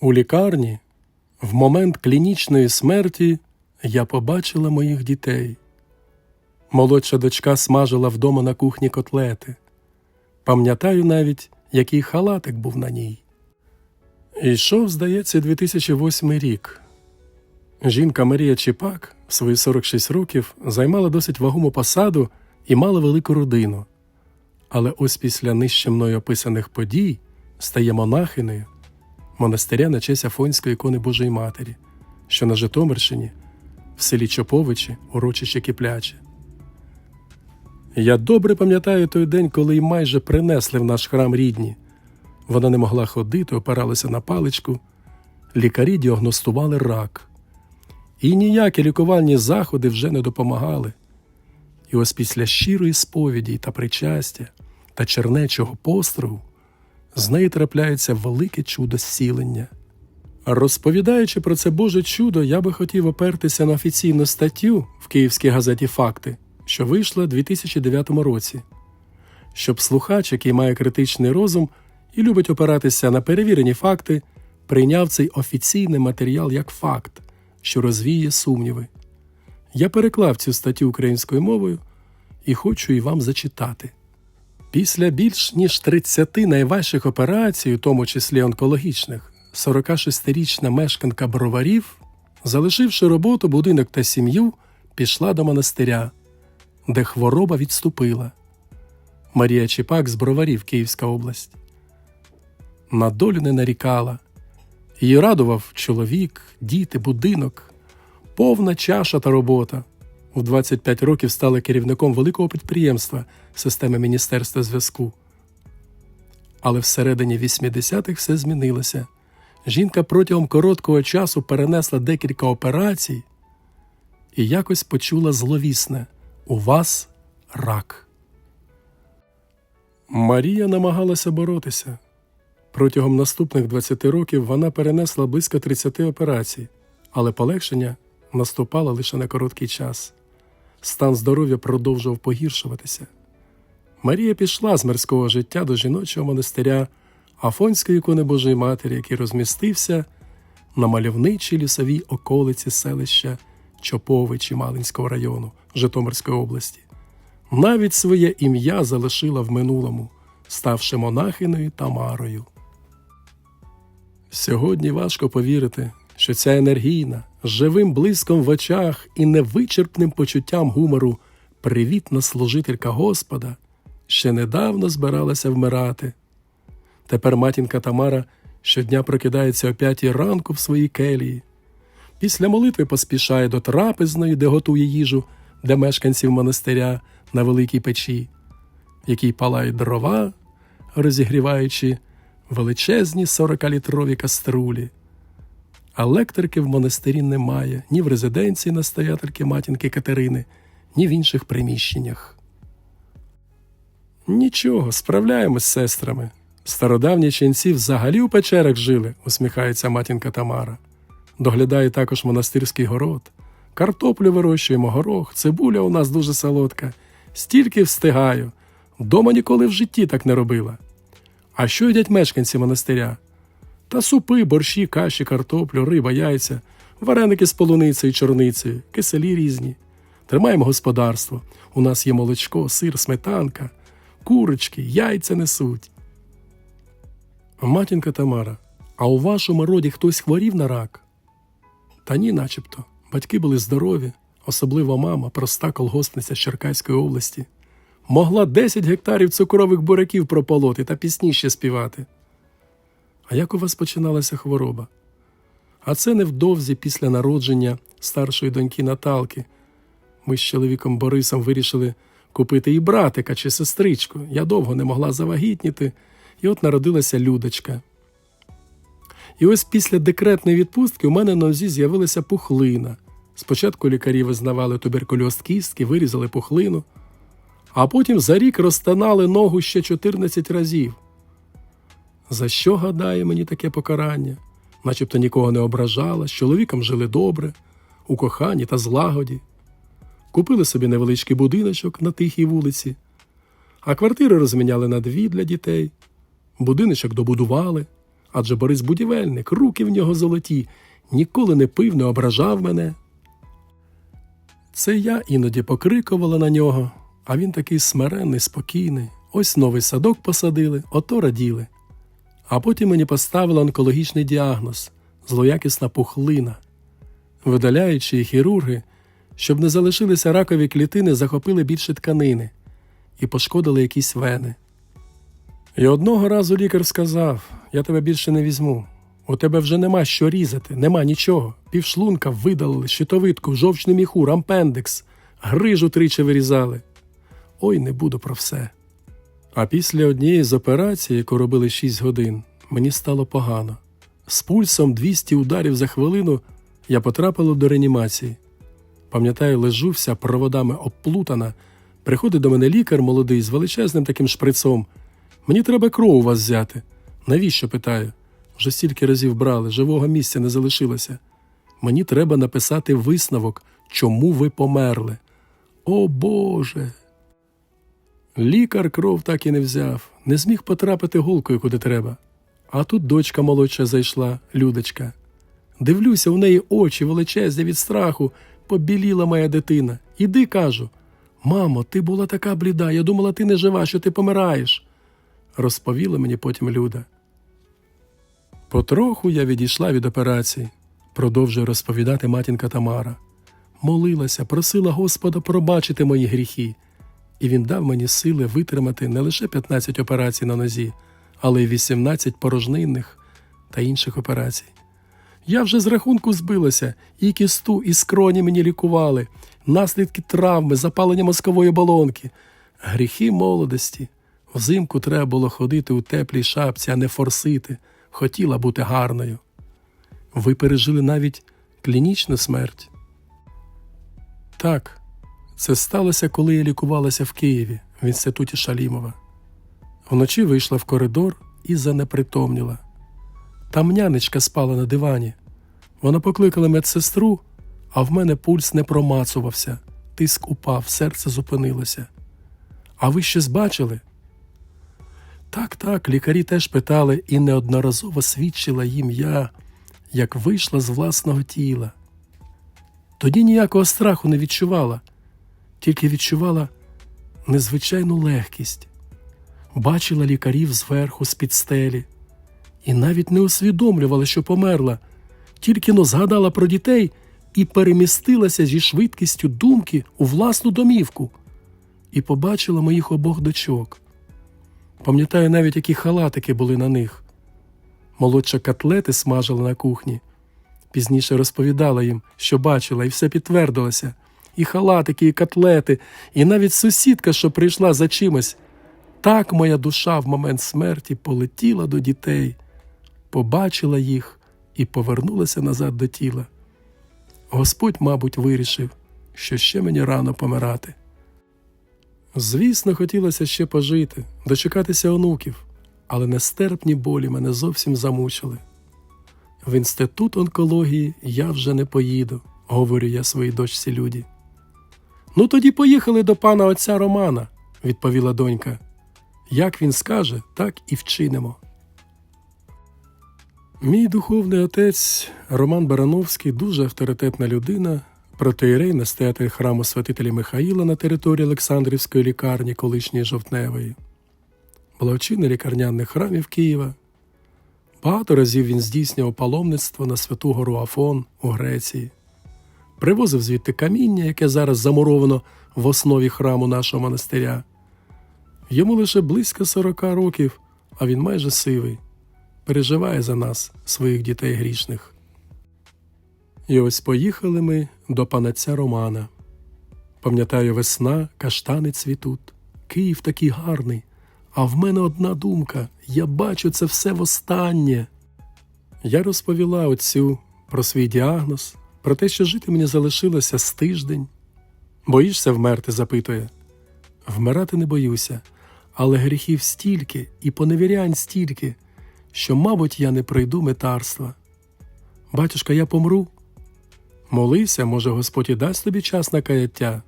У лікарні, в момент клінічної смерті, я побачила моїх дітей. Молодша дочка смажила вдома на кухні котлети. Пам'ятаю навіть, який халатик був на ній. Ішов, здається, 2008 рік. Жінка Марія Чіпак в свої 46 років займала досить вагому посаду і мала велику родину. Але ось після нижче мною описаних подій стає монахинею монастиря на честь Афонської ікони Божої Матері, що на Житомирщині, в селі Чоповичі, урочище Кипляче. Я добре пам'ятаю той день, коли й майже принесли в наш храм рідні. Вона не могла ходити, опиралася на паличку. Лікарі діагностували рак. І ніякі лікувальні заходи вже не допомагали. І ось після щирої сповіді та причастя та чернечого построгу з неї трапляється велике чудо зцілення. Розповідаючи про це Боже чудо, я би хотів опертися на офіційну статтю в київській газеті Факти, що вийшла у 2009 році, щоб слухач, який має критичний розум і любить опиратися на перевірені факти, прийняв цей офіційний матеріал як факт, що розвіє сумніви. Я переклав цю статтю українською мовою і хочу і вам зачитати. Після більш ніж 30 найважчих операцій, у тому числі онкологічних, 46-річна мешканка броварів, залишивши роботу, будинок та сім'ю, пішла до монастиря, де хвороба відступила. Марія Чіпак з броварів, Київська область. На долю не нарікала. Її радував чоловік, діти, будинок, повна чаша та робота. У 25 років стала керівником великого підприємства системи Міністерства зв'язку. Але всередині 80-х все змінилося. Жінка протягом короткого часу перенесла декілька операцій і якось почула зловісне у вас рак. Марія намагалася боротися. Протягом наступних 20 років вона перенесла близько 30 операцій, але полегшення наступало лише на короткий час. Стан здоров'я продовжував погіршуватися. Марія пішла з мирського життя до жіночого монастиря Афонської ікони Божої Матері, який розмістився на мальовничій лісовій околиці селища Чоповичі Малинського району Житомирської області. Навіть своє ім'я залишила в минулому, ставши монахиною Тамарою. Сьогодні важко повірити, що ця енергійна, живим блиском в очах і невичерпним почуттям гумору привітна служителька Господа ще недавно збиралася вмирати. Тепер матінка Тамара щодня прокидається о п'ятій ранку в своїй келії. Після молитви поспішає до трапезної, де готує їжу для мешканців монастиря на великій печі, в якій палають дрова, розігріваючи величезні 40-літрові каструлі. Електрики в монастирі немає ні в резиденції настоятельки матінки Катерини, ні в інших приміщеннях. Нічого, справляємось з сестрами. Стародавні ченці взагалі у печерах жили, усміхається матінка Тамара. Доглядає також монастирський город. Картоплю вирощуємо, горох, цибуля у нас дуже солодка. Стільки встигаю. Дома ніколи в житті так не робила. А що їдять мешканці монастиря? Та супи, борщі, каші, картоплю, риба, яйця, вареники з полуницею чорницею, киселі різні. Тримаємо господарство. У нас є молочко, сир, сметанка, курочки, яйця несуть. Матінка Тамара, а у вашому роді хтось хворів на рак? Та ні, начебто. Батьки були здорові, особливо мама, проста колгоспниця з Черкаської області. Могла 10 гектарів цукрових буряків прополоти та пісні ще співати. А як у вас починалася хвороба? А це невдовзі після народження старшої доньки Наталки. Ми з чоловіком Борисом вирішили купити і братика чи сестричку. Я довго не могла завагітніти, і от народилася Людочка. І ось після декретної відпустки у мене на нозі з'явилася пухлина. Спочатку лікарі визнавали туберкульоз кістки, вирізали пухлину, а потім за рік розтанали ногу ще 14 разів. За що гадає мені таке покарання? Начебто нікого не ображала, з чоловіком жили добре, у коханні та злагоді. Купили собі невеличкий будиночок на тихій вулиці, а квартири розміняли на дві для дітей, будиночок добудували, Адже Борис будівельник, руки в нього золоті, ніколи не пив, не ображав мене. Це я іноді покрикувала на нього, а він такий смиренний, спокійний. Ось новий садок посадили, ото раділи. А потім мені поставили онкологічний діагноз злоякісна пухлина. Видаляючи її хірурги, щоб не залишилися ракові клітини, захопили більше тканини і пошкодили якісь вени. І одного разу лікар сказав: Я тебе більше не візьму. У тебе вже нема що різати, нема нічого. Півшлунка видалили, щитовидку, жовчний міхур, ампендикс, грижу тричі вирізали. Ой, не буду про все. А після однієї з операцій, яку робили 6 годин, мені стало погано. З пульсом 200 ударів за хвилину я потрапила до реанімації. Пам'ятаю, лежу вся проводами обплутана. Приходить до мене лікар молодий з величезним таким шприцом. Мені треба кров у вас взяти. Навіщо? питаю. Вже стільки разів брали, живого місця не залишилося. Мені треба написати висновок, чому ви померли. О Боже. Лікар кров так і не взяв, не зміг потрапити голкою куди треба. А тут дочка молодша зайшла, Людочка. Дивлюся, у неї очі величезні від страху, побіліла моя дитина. Іди, кажу. Мамо, ти була така бліда, я думала, ти не жива, що ти помираєш. Розповіла мені потім Люда. Потроху я відійшла від операції, продовжує розповідати матінка Тамара. Молилася, просила Господа пробачити мої гріхи, і він дав мені сили витримати не лише 15 операцій на нозі, але й 18 порожнинних та інших операцій. Я вже з рахунку збилася, і кісту, і скроні мені лікували, наслідки травми, запалення мозкової балонки, гріхи молодості. Взимку треба було ходити у теплій шапці, а не форсити. Хотіла бути гарною. Ви пережили навіть клінічну смерть. Так, це сталося, коли я лікувалася в Києві в інституті Шалімова. Вночі вийшла в коридор і занепритомніла. Там нянечка спала на дивані. Вона покликала медсестру, а в мене пульс не промацувався, тиск упав, серце зупинилося. А ви щось бачили? Так, так, лікарі теж питали і неодноразово свідчила їм я, як вийшла з власного тіла. Тоді ніякого страху не відчувала, тільки відчувала незвичайну легкість, бачила лікарів зверху з-під стелі і навіть не усвідомлювала, що померла, тільки но згадала про дітей і перемістилася зі швидкістю думки у власну домівку і побачила моїх обох дочок. Пам'ятаю навіть, які халатики були на них. Молодша котлети смажила на кухні. Пізніше розповідала їм, що бачила, і все підтвердилося. І халатики, і котлети, і навіть сусідка, що прийшла за чимось. Так моя душа в момент смерті полетіла до дітей, побачила їх і повернулася назад до тіла. Господь, мабуть, вирішив, що ще мені рано помирати. Звісно, хотілося ще пожити, дочекатися онуків, але нестерпні болі мене зовсім замучили. В інститут онкології я вже не поїду, говорю я своїй дочці Люді. Ну тоді поїхали до пана отця Романа, відповіла донька. Як він скаже, так і вчинимо. Мій духовний отець Роман Барановський дуже авторитетна людина, протеєрей настоятель храму святителя Михаїла на території Олександрівської лікарні колишньої жовтневої, благочинний лікарняних храмів Києва. Багато разів він здійснював паломництво на святу гору Афон у Греції, привозив звідти каміння, яке зараз замуровано в основі храму нашого монастиря. Йому лише близько 40 років, а він майже сивий, переживає за нас, своїх дітей грішних. І ось поїхали ми до панаця Романа. Пам'ятаю, весна, каштани цвітуть, Київ такий гарний. А в мене одна думка я бачу це все востаннє. Я розповіла отцю про свій діагноз, про те, що жити мені залишилося з тиждень. Боїшся вмерти? запитує. Вмирати не боюся, але гріхів стільки і поневірянь стільки, що, мабуть, я не пройду метарства. Батюшка, я помру. Молися, може, Господь і дасть тобі час на каяття.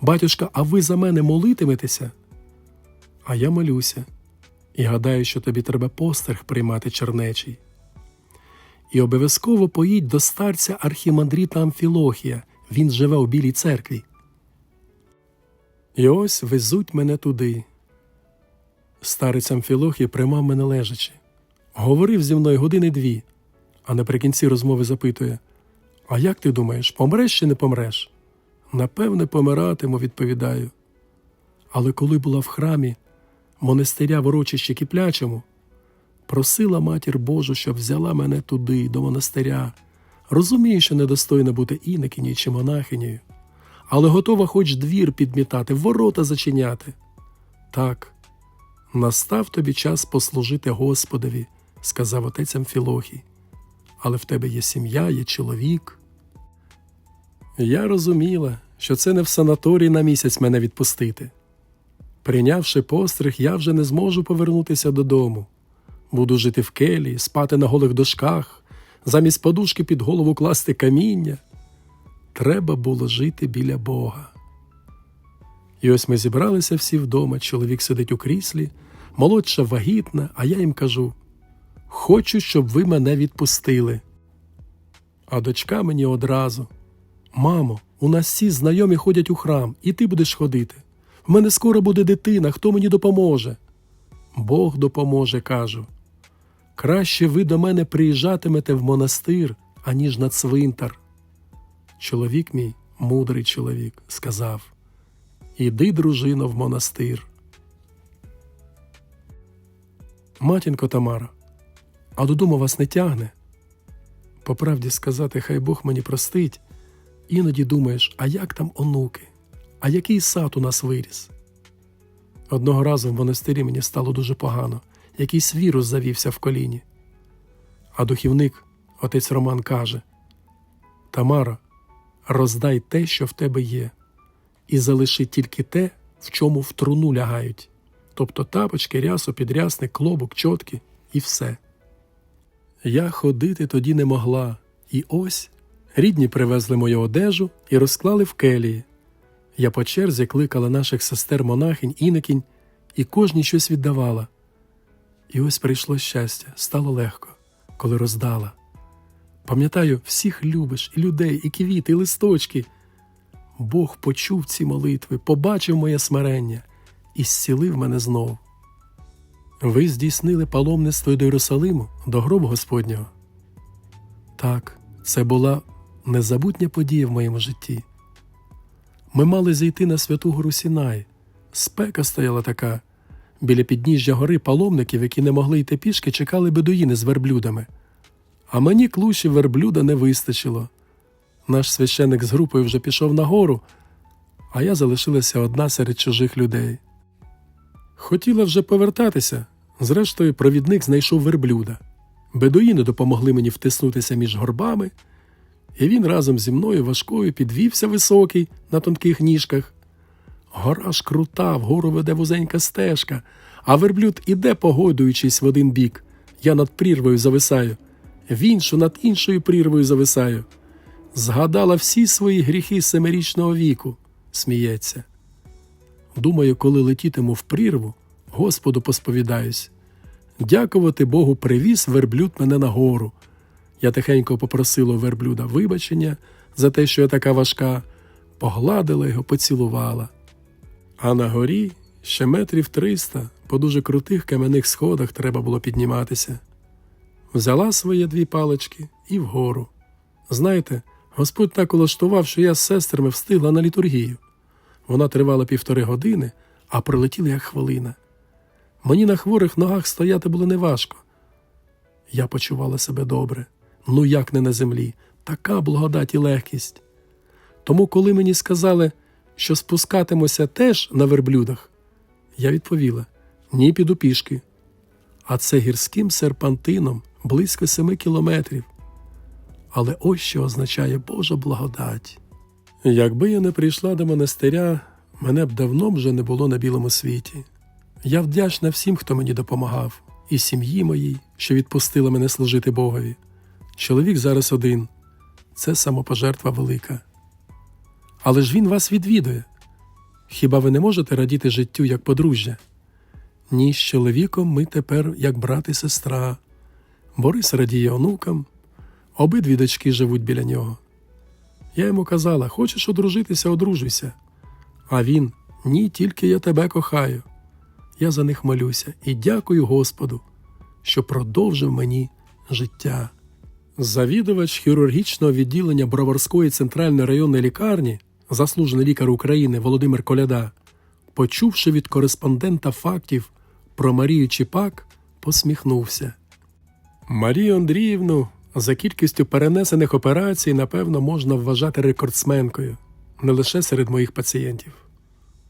Батюшка, а ви за мене молитиметеся? А я молюся. і гадаю, що тобі треба постриг приймати чернечий. І обов'язково поїдь до старця архімандріта Амфілохія, він живе у Білій церкві. І ось везуть мене туди. Старець Амфілохій приймав мене лежачи. Говорив зі мною години дві, а наприкінці розмови запитує: А як ти думаєш, помреш чи не помреш? Напевне, помиратиму, відповідаю. Але коли була в храмі монастиря в урочищі Кіплячому, просила матір Божу, щоб взяла мене туди, до монастиря. Розумію, що недостойно бути іникинею чи монахинею, але готова хоч двір підмітати, ворота зачиняти. Так, настав тобі час послужити Господові, сказав отець Амфілохій. Але в тебе є сім'я, є чоловік. Я розуміла, що це не в санаторій на місяць мене відпустити. Прийнявши постриг, я вже не зможу повернутися додому. Буду жити в келії, спати на голих дошках, замість подушки під голову класти каміння. Треба було жити біля Бога. І ось ми зібралися всі вдома, чоловік сидить у кріслі, молодша вагітна, а я їм кажу: Хочу, щоб ви мене відпустили. А дочка мені одразу: Мамо, у нас всі знайомі ходять у храм, і ти будеш ходити. В мене скоро буде дитина, хто мені допоможе? Бог допоможе, кажу. Краще ви до мене приїжджатимете в монастир, аніж на цвинтар. Чоловік мій, мудрий чоловік, сказав Іди, дружино, в монастир. Матінко Тамара, а додому вас не тягне? По правді сказати, хай Бог мені простить, іноді думаєш, а як там онуки, а який сад у нас виріс? Одного разу в монастирі мені стало дуже погано, якийсь вірус завівся в коліні. А духівник, отець Роман, каже Тамара, роздай те, що в тебе є, і залиши тільки те, в чому в труну лягають, тобто тапочки, рясу, підрясник, клобук, чотки і все. Я ходити тоді не могла, і ось рідні привезли мою одежу і розклали в келії. Я по черзі кликала наших сестер монахинь, іникінь, і кожній щось віддавала. І ось прийшло щастя, стало легко, коли роздала. Пам'ятаю, всіх любиш, і людей, і квіти, і листочки. Бог почув ці молитви, побачив моє смирення і зцілив мене знов. Ви здійснили паломництво до Єрусалиму, до гробу Господнього. Так, це була незабутня подія в моєму житті. Ми мали зійти на святу гору Сінай. Спека стояла така. Біля підніжжя гори паломників, які не могли йти пішки, чекали бедуїни з верблюдами. А мені клуші верблюда не вистачило. Наш священик з групою вже пішов на гору, а я залишилася одна серед чужих людей. Хотіла вже повертатися, зрештою, провідник знайшов верблюда. Бедуїни допомогли мені втиснутися між горбами, і він разом зі мною важкою підвівся високий на тонких ніжках. Гора ж крута, вгору веде вузенька стежка, а верблюд іде, погодуючись в один бік. Я над прірвою зависаю, в іншу над іншою прірвою зависаю. Згадала всі свої гріхи семирічного віку, сміється. Думаю, коли летітиму в прірву, Господу посповідаюсь. Дякувати Богу, привіз верблюд мене на гору. Я тихенько попросила верблюда вибачення за те, що я така важка, погладила його, поцілувала. А на горі ще метрів триста по дуже крутих кам'яних сходах треба було підніматися. Взяла свої дві палички і вгору. Знаєте, Господь так улаштував, що я з сестрами встигла на літургію. Вона тривала півтори години, а пролетіла як хвилина. Мені на хворих ногах стояти було неважко. Я почувала себе добре, ну як не на землі, така благодать і легкість. Тому, коли мені сказали, що спускатимося теж на верблюдах, я відповіла ні, піду пішки. А це гірським серпантином близько семи кілометрів. Але ось що означає Божа благодать. Якби я не прийшла до монастиря, мене б давно вже не було на білому світі. Я вдячна всім, хто мені допомагав, і сім'ї моїй, що відпустила мене служити Богові. Чоловік зараз один це самопожертва велика. Але ж він вас відвідує. Хіба ви не можете радіти життю як подружжя? Ні, з чоловіком ми тепер як брат і сестра. Борис радіє онукам, обидві дочки живуть біля нього. Я йому казала: хочеш одружитися, одружуйся. А він ні, тільки я тебе кохаю. Я за них молюся і дякую Господу, що продовжив мені життя. Завідувач хірургічного відділення Броварської центральної районної лікарні, заслужений лікар України Володимир Коляда, почувши від кореспондента фактів про Марію Чіпак, посміхнувся. Марію Андріївну за кількістю перенесених операцій, напевно, можна вважати рекордсменкою, не лише серед моїх пацієнтів.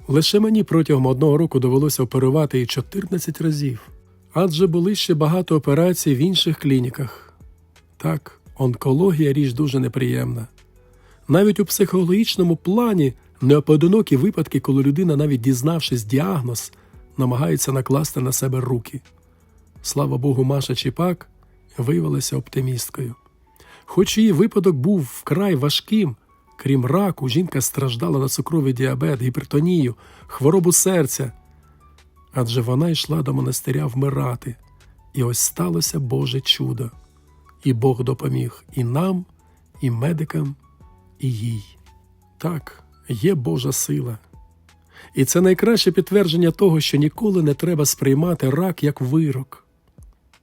Лише мені протягом одного року довелося оперувати її 14 разів, адже були ще багато операцій в інших клініках. Так, онкологія річ дуже неприємна. Навіть у психологічному плані неопоодинокі випадки, коли людина, навіть дізнавшись діагноз, намагається накласти на себе руки. Слава Богу, Маша Чіпак виявилася оптимісткою. Хоч її випадок був вкрай важким, крім раку, жінка страждала на цукровий діабет, гіпертонію, хворобу серця. Адже вона йшла до монастиря вмирати, і ось сталося Боже чудо. І Бог допоміг і нам, і медикам, і їй. Так, є Божа сила. І це найкраще підтвердження того, що ніколи не треба сприймати рак як вирок.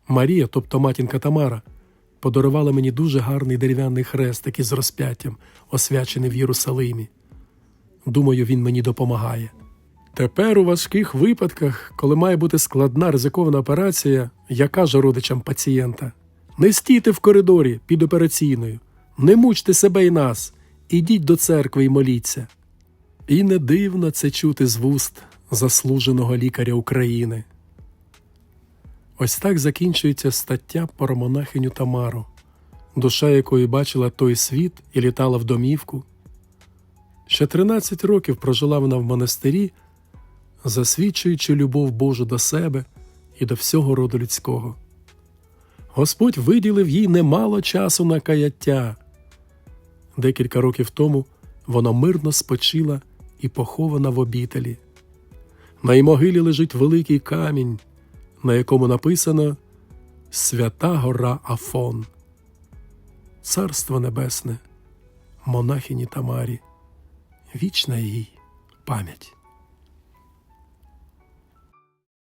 Марія, тобто матінка Тамара, подарувала мені дуже гарний дерев'яний хрестик із розп'яттям, освячений в Єрусалимі. Думаю, він мені допомагає. Тепер у важких випадках, коли має бути складна ризикована операція, я кажу родичам пацієнта: не стійте в коридорі під операційною, не мучте себе і нас, ідіть до церкви і моліться. І не дивно це чути з вуст заслуженого лікаря України. Ось так закінчується стаття про монахиню Тамару, душа якої бачила той світ і літала в домівку. Ще 13 років прожила вона в монастирі, засвідчуючи любов Божу до себе і до всього роду людського. Господь виділив їй немало часу на каяття. Декілька років тому вона мирно спочила і похована в обітелі. На її могилі лежить великий камінь, на якому написано Свята гора Афон. Царство Небесне, монахині Тамарі, вічна їй пам'ять.